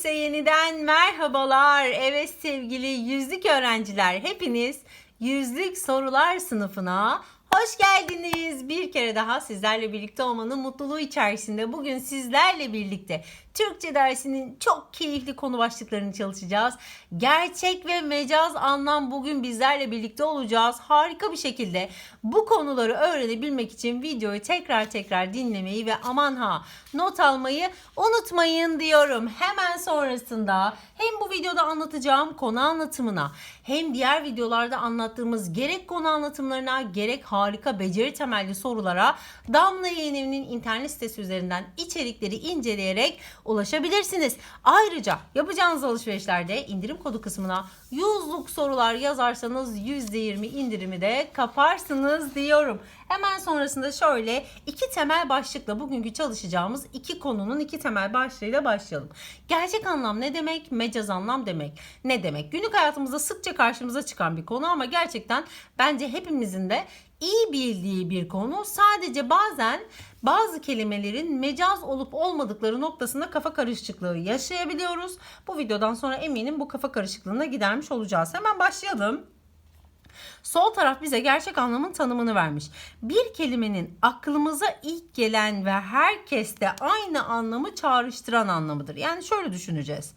Herkese yeniden merhabalar. Evet sevgili yüzlük öğrenciler hepiniz yüzlük sorular sınıfına hoş geldiniz. Bir kere daha sizlerle birlikte olmanın mutluluğu içerisinde bugün sizlerle birlikte Türkçe dersinin çok keyifli konu başlıklarını çalışacağız. Gerçek ve mecaz anlam bugün bizlerle birlikte olacağız. Harika bir şekilde bu konuları öğrenebilmek için videoyu tekrar tekrar dinlemeyi ve aman ha not almayı unutmayın diyorum. Hemen sonrasında hem bu videoda anlatacağım konu anlatımına hem diğer videolarda anlattığımız gerek konu anlatımlarına gerek harika beceri temelli sorulara Damla Yayın internet sitesi üzerinden içerikleri inceleyerek ulaşabilirsiniz. Ayrıca yapacağınız alışverişlerde indirim kodu kısmına yüzlük sorular yazarsanız %20 indirimi de kaparsınız diyorum. Hemen sonrasında şöyle iki temel başlıkla bugünkü çalışacağımız iki konunun iki temel başlığıyla başlayalım. Gerçek anlam ne demek? Mecaz anlam demek. Ne demek? Günlük hayatımızda sıkça karşımıza çıkan bir konu ama gerçekten bence hepimizin de iyi bildiği bir konu. Sadece bazen bazı kelimelerin mecaz olup olmadıkları noktasında kafa karışıklığı yaşayabiliyoruz. Bu videodan sonra eminim bu kafa karışıklığına gidermiş olacağız. Hemen başlayalım. Sol taraf bize gerçek anlamın tanımını vermiş. Bir kelimenin aklımıza ilk gelen ve herkeste aynı anlamı çağrıştıran anlamıdır. Yani şöyle düşüneceğiz.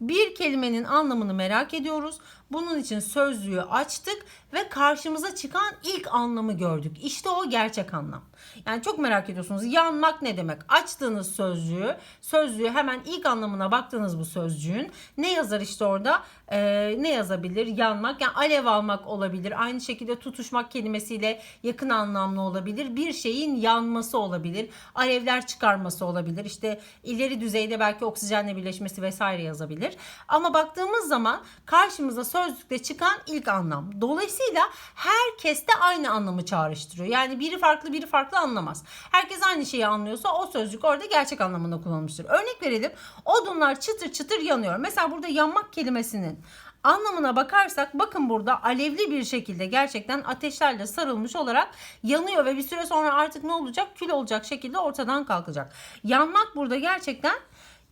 Bir kelimenin anlamını merak ediyoruz. Bunun için sözlüğü açtık ve karşımıza çıkan ilk anlamı gördük. İşte o gerçek anlam. Yani çok merak ediyorsunuz. Yanmak ne demek? Açtığınız sözlüğü, sözlüğü hemen ilk anlamına baktığınız bu sözcüğün ne yazar işte orada? Ee, ne yazabilir? Yanmak yani alev almak olabilir. Aynı şekilde tutuşmak kelimesiyle yakın anlamlı olabilir. Bir şeyin yanması olabilir. Alevler çıkarması olabilir. İşte ileri düzeyde belki oksijenle birleşmesi vesaire yazabilir. Ama baktığımız zaman karşımıza sözlükte çıkan ilk anlam. Dolayısıyla herkes de aynı anlamı çağrıştırıyor. Yani biri farklı biri farklı anlamaz. Herkes aynı şeyi anlıyorsa o sözcük orada gerçek anlamında kullanılmıştır. Örnek verelim. Odunlar çıtır çıtır yanıyor. Mesela burada yanmak kelimesinin anlamına bakarsak bakın burada alevli bir şekilde gerçekten ateşlerle sarılmış olarak yanıyor ve bir süre sonra artık ne olacak? Kül olacak şekilde ortadan kalkacak. Yanmak burada gerçekten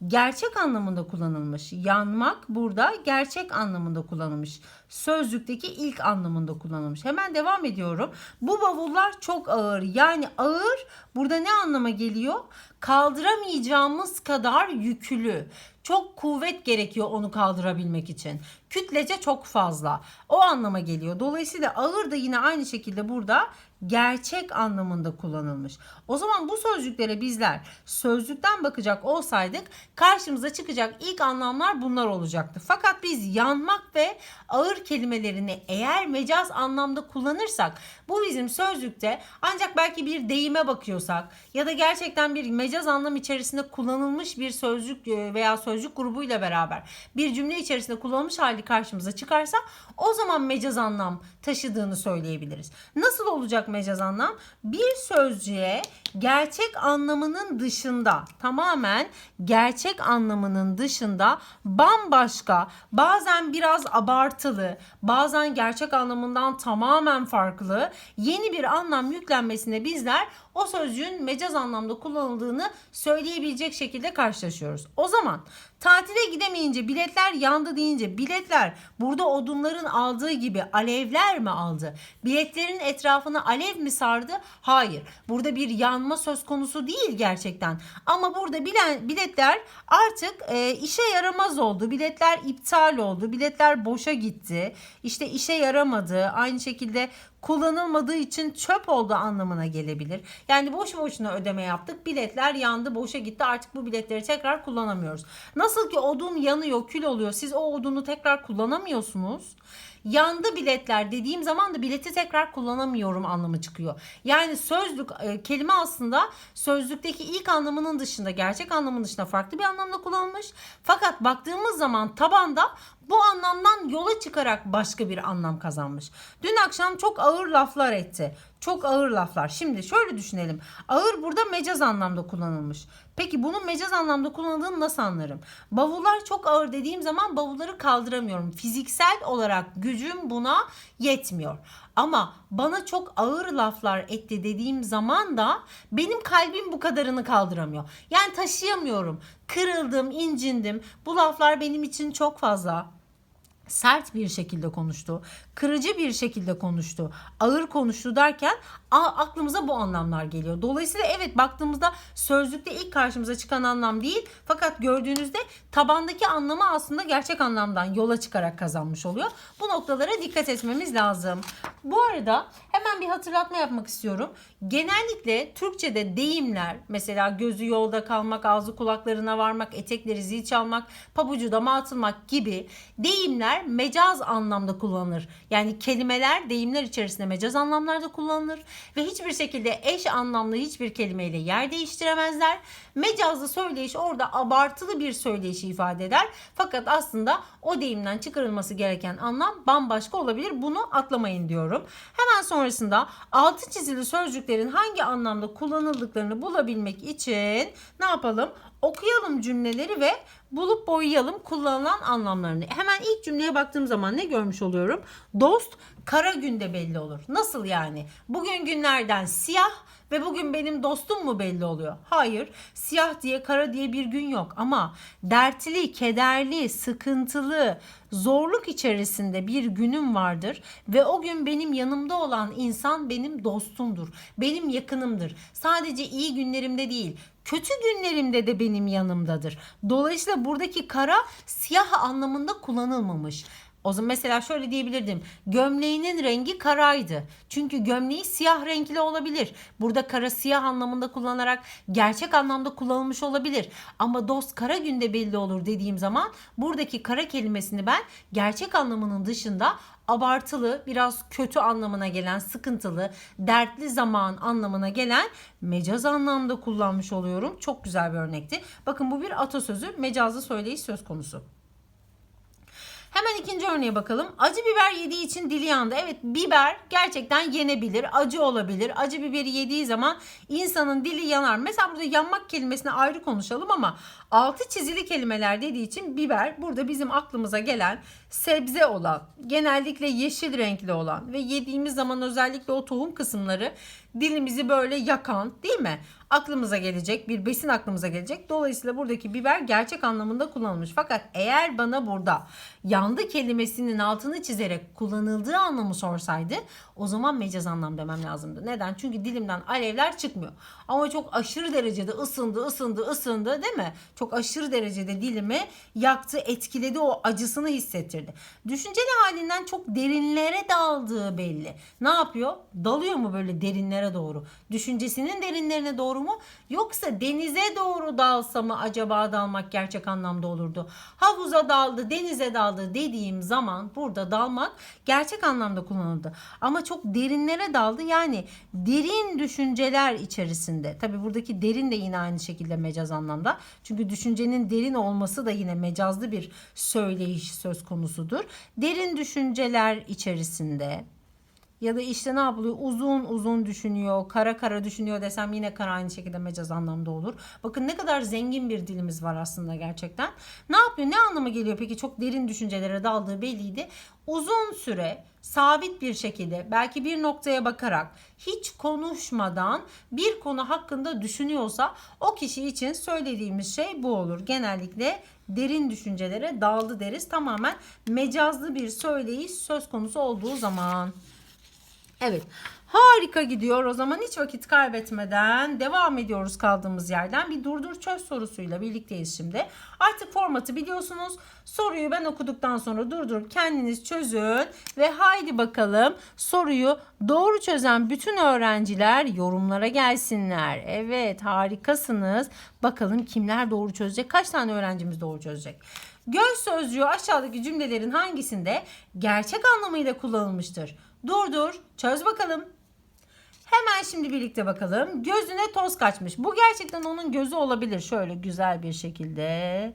gerçek anlamında kullanılmış. Yanmak burada gerçek anlamında kullanılmış. Sözlükteki ilk anlamında kullanılmış. Hemen devam ediyorum. Bu bavullar çok ağır. Yani ağır burada ne anlama geliyor? Kaldıramayacağımız kadar yüklü. Çok kuvvet gerekiyor onu kaldırabilmek için. Kütlece çok fazla. O anlama geliyor. Dolayısıyla ağır da yine aynı şekilde burada gerçek anlamında kullanılmış. O zaman bu sözcüklere bizler sözlükten bakacak olsaydık karşımıza çıkacak ilk anlamlar bunlar olacaktı. Fakat biz yanmak ve ağır kelimelerini eğer mecaz anlamda kullanırsak bu bizim sözlükte ancak belki bir deyime bakıyorsak ya da gerçekten bir mecaz anlam içerisinde kullanılmış bir sözcük veya sözcük grubuyla beraber bir cümle içerisinde kullanılmış hali karşımıza çıkarsa o zaman mecaz anlam taşıdığını söyleyebiliriz. Nasıl olacak mecaz anlam? Bir sözcüğe gerçek anlamının dışında tamamen gerçek anlamının dışında bambaşka bazen biraz abartılı bazen gerçek anlamından tamamen farklı yeni bir anlam yüklenmesine bizler o sözcüğün mecaz anlamda kullanıldığını söyleyebilecek şekilde karşılaşıyoruz. O zaman tatile gidemeyince biletler yandı deyince biletler burada odunların aldığı gibi alevler mi aldı? Biletlerin etrafını alev mi sardı? Hayır. Burada bir yanma söz konusu değil gerçekten. Ama burada bilen biletler artık e, işe yaramaz oldu. Biletler iptal oldu. Biletler boşa gitti. İşte işe yaramadı. Aynı şekilde kullanılmadığı için çöp oldu anlamına gelebilir. Yani boş boşuna ödeme yaptık. Biletler yandı, boşa gitti. Artık bu biletleri tekrar kullanamıyoruz. Nasıl ki odun yanıyor, kül oluyor. Siz o odunu tekrar kullanamıyorsunuz. Yandı biletler dediğim zaman da bileti tekrar kullanamıyorum anlamı çıkıyor. Yani sözlük e, kelime aslında sözlükteki ilk anlamının dışında gerçek anlamının dışında farklı bir anlamda kullanılmış. Fakat baktığımız zaman tabanda bu anlamdan yola çıkarak başka bir anlam kazanmış. Dün akşam çok ağır laflar etti. çok ağır laflar. Şimdi şöyle düşünelim. Ağır burada mecaz anlamda kullanılmış. Peki bunun mecaz anlamda kullanıldığını nasıl anlarım? Bavullar çok ağır dediğim zaman bavulları kaldıramıyorum. Fiziksel olarak gücüm buna yetmiyor. Ama bana çok ağır laflar etti dediğim zaman da benim kalbim bu kadarını kaldıramıyor. Yani taşıyamıyorum. Kırıldım, incindim. Bu laflar benim için çok fazla sert bir şekilde konuştu, kırıcı bir şekilde konuştu, ağır konuştu derken aklımıza bu anlamlar geliyor. Dolayısıyla evet baktığımızda sözlükte ilk karşımıza çıkan anlam değil fakat gördüğünüzde tabandaki anlamı aslında gerçek anlamdan yola çıkarak kazanmış oluyor. Bu noktalara dikkat etmemiz lazım. Bu arada hemen bir hatırlatma yapmak istiyorum. Genellikle Türkçe'de deyimler mesela gözü yolda kalmak, ağzı kulaklarına varmak, etekleri zil çalmak, pabucu dama atılmak gibi deyimler mecaz anlamda kullanılır. Yani kelimeler deyimler içerisinde mecaz anlamlarda kullanılır ve hiçbir şekilde eş anlamlı hiçbir kelimeyle yer değiştiremezler. Mecazlı söyleyiş orada abartılı bir söyleyişi ifade eder. Fakat aslında o deyimden çıkarılması gereken anlam bambaşka olabilir. Bunu atlamayın diyorum. Hemen sonrasında altı çizili sözcüklerin hangi anlamda kullanıldıklarını bulabilmek için ne yapalım? Okuyalım cümleleri ve bulup boyayalım kullanılan anlamlarını. Hemen ilk cümleye baktığım zaman ne görmüş oluyorum? Dost kara günde belli olur. Nasıl yani? Bugün günlerden siyah ve bugün benim dostum mu belli oluyor? Hayır. Siyah diye kara diye bir gün yok ama dertli, kederli, sıkıntılı, zorluk içerisinde bir günüm vardır ve o gün benim yanımda olan insan benim dostumdur. Benim yakınımdır. Sadece iyi günlerimde değil, kötü günlerimde de benim yanımdadır. Dolayısıyla buradaki kara siyah anlamında kullanılmamış. O zaman mesela şöyle diyebilirdim. Gömleğinin rengi karaydı. Çünkü gömleği siyah renkli olabilir. Burada kara siyah anlamında kullanarak gerçek anlamda kullanılmış olabilir. Ama dost kara günde belli olur dediğim zaman buradaki kara kelimesini ben gerçek anlamının dışında abartılı, biraz kötü anlamına gelen, sıkıntılı, dertli zaman anlamına gelen mecaz anlamda kullanmış oluyorum. Çok güzel bir örnekti. Bakın bu bir atasözü, mecazlı söyleyiş söz konusu. Hemen ikinci örneğe bakalım. Acı biber yediği için dili yandı. Evet biber gerçekten yenebilir. Acı olabilir. Acı biberi yediği zaman insanın dili yanar. Mesela burada yanmak kelimesini ayrı konuşalım ama altı çizili kelimeler dediği için biber burada bizim aklımıza gelen sebze olan, genellikle yeşil renkli olan ve yediğimiz zaman özellikle o tohum kısımları dilimizi böyle yakan değil mi? Aklımıza gelecek bir besin aklımıza gelecek. Dolayısıyla buradaki biber gerçek anlamında kullanılmış. Fakat eğer bana burada yandı kelimesinin altını çizerek kullanıldığı anlamı sorsaydı o zaman mecaz anlam demem lazımdı. Neden? Çünkü dilimden alevler çıkmıyor. Ama çok aşırı derecede ısındı, ısındı, ısındı değil mi? Çok aşırı derecede dilimi yaktı, etkiledi, o acısını hissettirdi. Düşünceli halinden çok derinlere daldığı belli. Ne yapıyor? Dalıyor mu böyle derinlere doğru? Düşüncesinin derinlerine doğru mu? Yoksa denize doğru dalsa mı acaba dalmak gerçek anlamda olurdu? Havuza daldı, denize daldı dediğim zaman burada dalmak gerçek anlamda kullanıldı. Ama çok derinlere daldı. Yani derin düşünceler içerisinde. Tabi buradaki derin de yine aynı şekilde mecaz anlamda. Çünkü düşüncenin derin olması da yine mecazlı bir söyleyiş söz konusudur. Derin düşünceler içerisinde ya da işte ne yapılıyor? Uzun uzun düşünüyor, kara kara düşünüyor desem yine kara aynı şekilde mecaz anlamda olur. Bakın ne kadar zengin bir dilimiz var aslında gerçekten. Ne yapıyor? Ne anlama geliyor peki? Çok derin düşüncelere daldığı belliydi. Uzun süre sabit bir şekilde belki bir noktaya bakarak hiç konuşmadan bir konu hakkında düşünüyorsa o kişi için söylediğimiz şey bu olur. Genellikle derin düşüncelere daldı deriz. Tamamen mecazlı bir söyleyiş söz konusu olduğu zaman. Evet. Harika gidiyor. O zaman hiç vakit kaybetmeden devam ediyoruz kaldığımız yerden. Bir durdur çöz sorusuyla birlikteyiz şimdi. Artık formatı biliyorsunuz. Soruyu ben okuduktan sonra durdurup kendiniz çözün ve haydi bakalım soruyu doğru çözen bütün öğrenciler yorumlara gelsinler. Evet, harikasınız. Bakalım kimler doğru çözecek? Kaç tane öğrencimiz doğru çözecek? Göz sözcüğü aşağıdaki cümlelerin hangisinde gerçek anlamıyla kullanılmıştır? Durdur, çöz bakalım. Hemen şimdi birlikte bakalım. Gözüne toz kaçmış. Bu gerçekten onun gözü olabilir. Şöyle güzel bir şekilde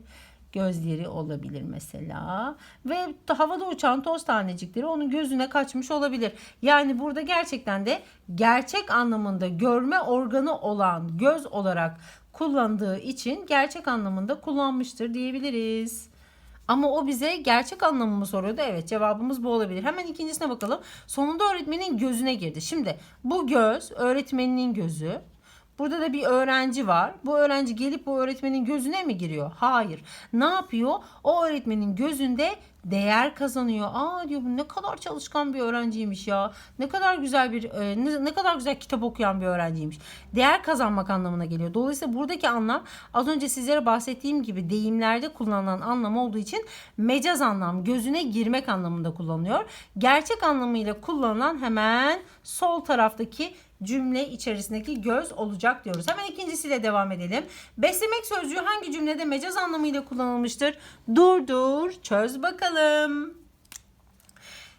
gözleri olabilir mesela ve havada uçan toz tanecikleri onun gözüne kaçmış olabilir. Yani burada gerçekten de gerçek anlamında görme organı olan göz olarak kullandığı için gerçek anlamında kullanmıştır diyebiliriz. Ama o bize gerçek anlamımı soruyordu. Evet cevabımız bu olabilir. Hemen ikincisine bakalım. Sonunda öğretmenin gözüne girdi. Şimdi bu göz öğretmeninin gözü. Burada da bir öğrenci var. Bu öğrenci gelip bu öğretmenin gözüne mi giriyor? Hayır. Ne yapıyor? O öğretmenin gözünde değer kazanıyor. Aa diyor bu ne kadar çalışkan bir öğrenciymiş ya. Ne kadar güzel bir e, ne, kadar güzel kitap okuyan bir öğrenciymiş. Değer kazanmak anlamına geliyor. Dolayısıyla buradaki anlam az önce sizlere bahsettiğim gibi deyimlerde kullanılan anlam olduğu için mecaz anlam gözüne girmek anlamında kullanılıyor. Gerçek anlamıyla kullanılan hemen sol taraftaki cümle içerisindeki göz olacak diyoruz. Hemen ikincisiyle devam edelim. Beslemek sözcüğü hangi cümlede mecaz anlamıyla kullanılmıştır? Dur dur çöz bakalım.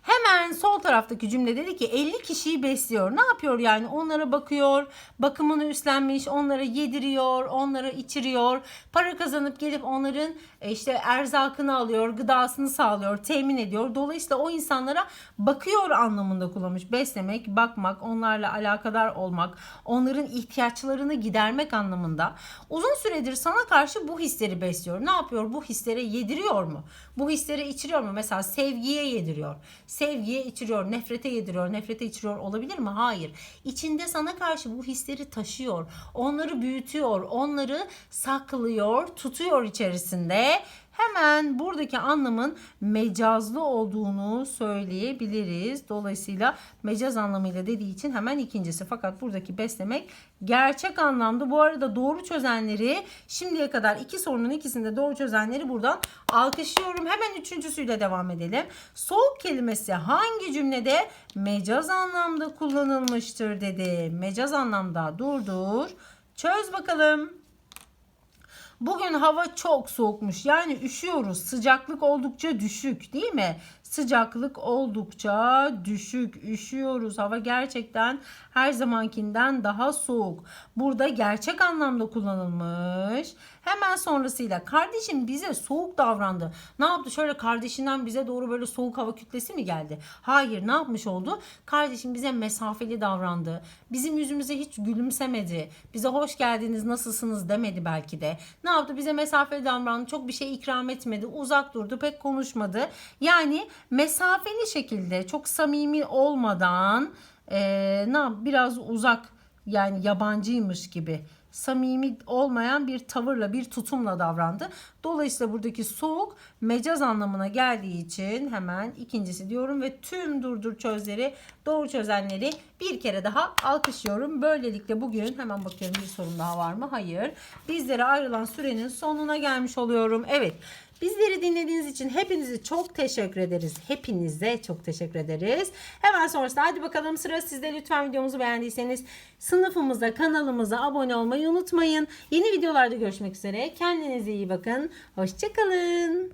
Hemen sol taraftaki cümle dedi ki 50 kişiyi besliyor. Ne yapıyor yani? Onlara bakıyor, bakımını üstlenmiş, onlara yediriyor, onlara içiriyor. Para kazanıp gelip onların e, işte erzakını alıyor, gıdasını sağlıyor, temin ediyor. Dolayısıyla o insanlara bakıyor anlamında kullanmış. Beslemek, bakmak, onlarla alakadar olmak, onların ihtiyaçlarını gidermek anlamında. Uzun süredir sana karşı bu hisleri besliyor. Ne yapıyor? Bu hislere yediriyor mu? Bu hisleri içiriyor mu? Mesela sevgiye yediriyor. Sevgiye içiriyor, nefrete yediriyor, nefrete içiriyor olabilir mi? Hayır. İçinde sana karşı bu hisleri taşıyor. Onları büyütüyor, onları saklıyor, tutuyor içerisinde. Hemen buradaki anlamın mecazlı olduğunu söyleyebiliriz. Dolayısıyla mecaz anlamıyla dediği için hemen ikincisi. Fakat buradaki beslemek gerçek anlamda. Bu arada doğru çözenleri şimdiye kadar iki sorunun ikisinde doğru çözenleri buradan alkışlıyorum. Hemen üçüncüsüyle devam edelim. Soğuk kelimesi hangi cümlede mecaz anlamda kullanılmıştır dedi. Mecaz anlamda dur dur. Çöz bakalım. Bugün hava çok soğukmuş. Yani üşüyoruz. Sıcaklık oldukça düşük değil mi? Sıcaklık oldukça düşük. Üşüyoruz. Hava gerçekten her zamankinden daha soğuk. Burada gerçek anlamda kullanılmış. Hemen sonrasıyla kardeşim bize soğuk davrandı. Ne yaptı? Şöyle kardeşinden bize doğru böyle soğuk hava kütlesi mi geldi? Hayır ne yapmış oldu? Kardeşim bize mesafeli davrandı. Bizim yüzümüze hiç gülümsemedi. Bize hoş geldiniz nasılsınız demedi belki de. Ne yaptı? Bize mesafeli davrandı. Çok bir şey ikram etmedi. Uzak durdu. Pek konuşmadı. Yani mesafeli şekilde çok samimi olmadan eee ne yap biraz uzak yani yabancıymış gibi samimi olmayan bir tavırla bir tutumla davrandı. Dolayısıyla buradaki soğuk mecaz anlamına geldiği için hemen ikincisi diyorum ve tüm durdur çözleri doğru çözenleri bir kere daha alkışlıyorum. Böylelikle bugün hemen bakıyorum bir sorum daha var mı? Hayır. Bizlere ayrılan sürenin sonuna gelmiş oluyorum. Evet. Bizleri dinlediğiniz için hepinizi çok teşekkür ederiz. Hepinize çok teşekkür ederiz. Hemen sonrasında hadi bakalım sıra sizde. Lütfen videomuzu beğendiyseniz sınıfımıza, kanalımıza abone olmayı unutmayın. Yeni videolarda görüşmek üzere. Kendinize iyi bakın. Hoşçakalın.